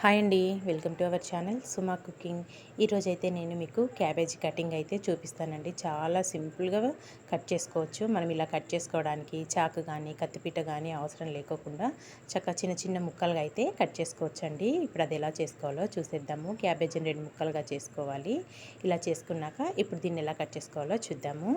Hi అండి welcome to our channel Suma cooking. ఈరోజైతే నేను మీకు క్యాబేజీ కటింగ్ అయితే చూపిస్తానండి. చాలా సింపుల్గా కట్ చేసుకోవచ్చు. మనం ఇలా కట్ చేసుకోవడానికి చాకు కానీ కత్తిపీట కానీ అవసరం లేకోకుండా చక్కగా చిన్న చిన్న ముక్కలుగా అయితే కట్ చేసుకోవచ్చు అండి ఇప్పుడు అది ఎలా చేసుకోవాలో చూసేద్దాము. క్యాబేజీని రెండు ముక్కలుగా చేసుకోవాలి. ఇలా చేసుకున్నాక ఇప్పుడు దీన్ని ఎలా కట్ చేసుకోవాలో చూద్దాము.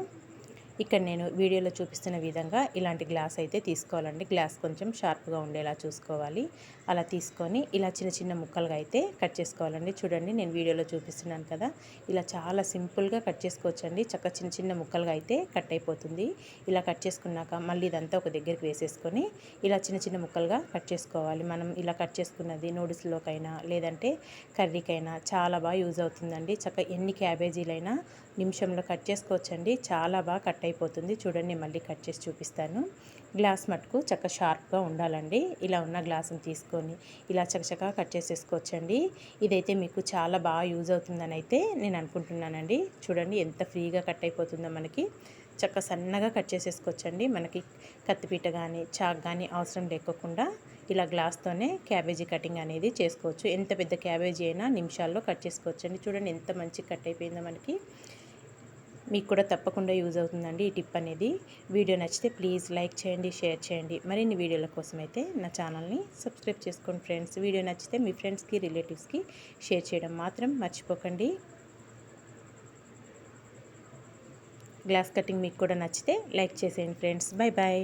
ఇక్కడ నేను వీడియోలో చూపిస్తున్న విధంగా ఇలాంటి గ్లాస్ అయితే తీసుకోవాలండి. గ్లాస్ కొంచెం షార్ప్గా ఉండేలా చూసుకోవాలి. అలా తీసుకొని ఇలా చిన్న చిన్న ముక్కలుగా అయితే కట్ చేసుకోవాలండి. చూడండి నేను వీడియోలో చూపిస్తున్నాను కదా. ఇలా చాలా సింపుల్గా కట్ చేసుకోవచ్చండి. చక్క చిన్న చిన్న ముక్కలుగా అయితే కట్ అయిపోతుంది. ఇలా కట్ చేసుకున్నాక మళ్ళీ ఇదంతా ఒక దగ్గరికి వేసేసుకొని ఇలా చిన్న చిన్న ముక్కలుగా కట్ చేసుకోవాలి. మనం ఇలా కట్ చేసుకున్నది నూడిల్స్లోకైనా లేదంటే కర్రీకైనా చాలా బాగా యూజ్ అవుతుందండి. చక్క ఎన్ని క్యాబేజీలైనా నిమిషంలో కట్ చేసుకోవచ్చండి. చాలా బాగా కట్ అయిపోతుంది. చూడండి మళ్ళీ కట్ చేసి చూపిస్తాను. గ్లాస్ మటుకు చక్క షార్ప్గా ఉండాలండి. ఇలా ఉన్న గ్లాసుని తీసుకొని ఇలా చక్కచక్కగా కట్ చేసేసుకోవచ్చండి. ఇదైతే మీకు చాలా బాగా యూజ్ అవుతుందని అయితే నేను అనుకుంటున్నానండి. చూడండి ఎంత ఫ్రీగా కట్ అయిపోతుందో మనకి. చక్క సన్నగా కట్ చేసేసుకోవచ్చండి. మనకి కత్తిపీట కానీ చాక్ కానీ అవసరం లేకోకుండా ఇలా గ్లాస్తోనే క్యాబేజీ కటింగ్ అనేది చేసుకోవచ్చు. ఎంత పెద్ద క్యాబేజీ అయినా నిమిషాల్లో కట్ చేసుకోవచ్చండి. చూడండి ఎంత మంచి కట్ అయిపోయిందో మనకి. మీకు కూడా తప్పకుండా యూజ్ అవుతుందండి ఈ టిప్ అనేది. వీడియో నచ్చితే ప్లీజ్ లైక్ చేయండి షేర్ చేయండి. మరిన్ని వీడియోల కోసం అయితే నా ఛానల్ని సబ్స్క్రైబ్ చేసుకోండి ఫ్రెండ్స్. వీడియో నచ్చితే మీ ఫ్రెండ్స్కి రిలేటివ్స్కి షేర్ చేయడం మాత్రం మర్చిపోకండి. గ్లాస్ కటింగ్ మీకు కూడా నచ్చితే లైక్ చేసేయండి ఫ్రెండ్స్. Bye bye